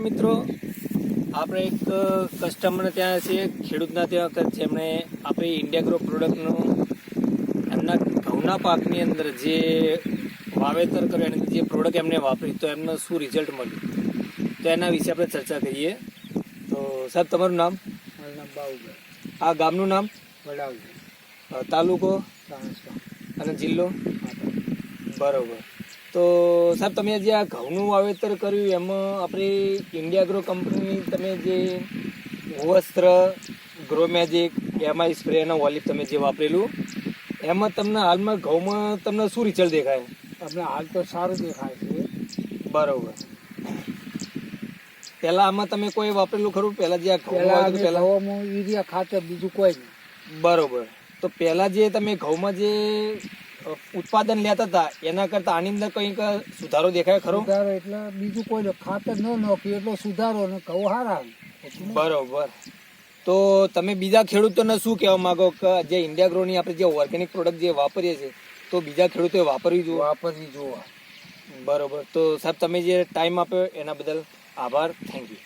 મિત્રો. આપણે એક કસ્ટમર ત્યાં છે ખેડૂતના ત્યાં જેમણે આપણી ઇન્ડિયાગ્રો પ્રોડક્ટનું એમના ઘઉંના પાકની અંદર જે વાવેતર કર્યું એની જે પ્રોડક્ટ એમને વાપરી તો એમને શું રિઝલ્ટ મળ્યું? તો એના વિશે આપણે ચર્ચા કરીએ. તો સાહેબ તમારું નામ? મારું નામ બાબુભાઈ આ ગામનું નામ? વડાવજી તાલુકો? અને જિલ્લો? બરોબર. સાહેબ તમે જે આ ઘઉંનું વાવેતર કર્યું એમાં આપણી ઇન્ડિયા ગ્રો કંપનીની તમે જે વસ્ત્ર ગ્રો મેજિક એમઆઈ સ્પ્રે અને ઓલિવ તમે જે વાપરેલું એમાં તમને હાલમાં ઘઉંમાં તમને શું રિઝલ્ટ દેખાય? આપણે હાલ તો સારું દેખાય છે. બરોબર. પહેલાં આમાં તમે કોઈ વાપરેલું ખરું? પહેલાં જે આ ઘઉં પહેલાં યુરિયા ખાતર બીજું કોઈ નહીં. બરોબર. તો પહેલાં જે તમે ઘઉંમાં જે ઉત્પાદન લેતા હતા એના કરતા આની અંદર કંઈક સુધારો દેખાય ખરો? સુધારો એટલે બીજું કોઈ ખાતર ન નાખ્યું એટલો સુધારો ને કહું હારા. બરોબર. તો તમે બીજા ખેડૂતોને શું કહેવા માંગો કે જે ઇન્ડિયા ગ્રોની આપણે જે ઓર્ગેનિક પ્રોડક્ટ જે વાપરીએ છીએ તો બીજા ખેડૂતોએ વાપરવી જોઈએ? વાપરવી જોવા બરોબર. તો સાહેબ તમે જે ટાઈમ આપ્યો એના બદલ આભાર. Thank you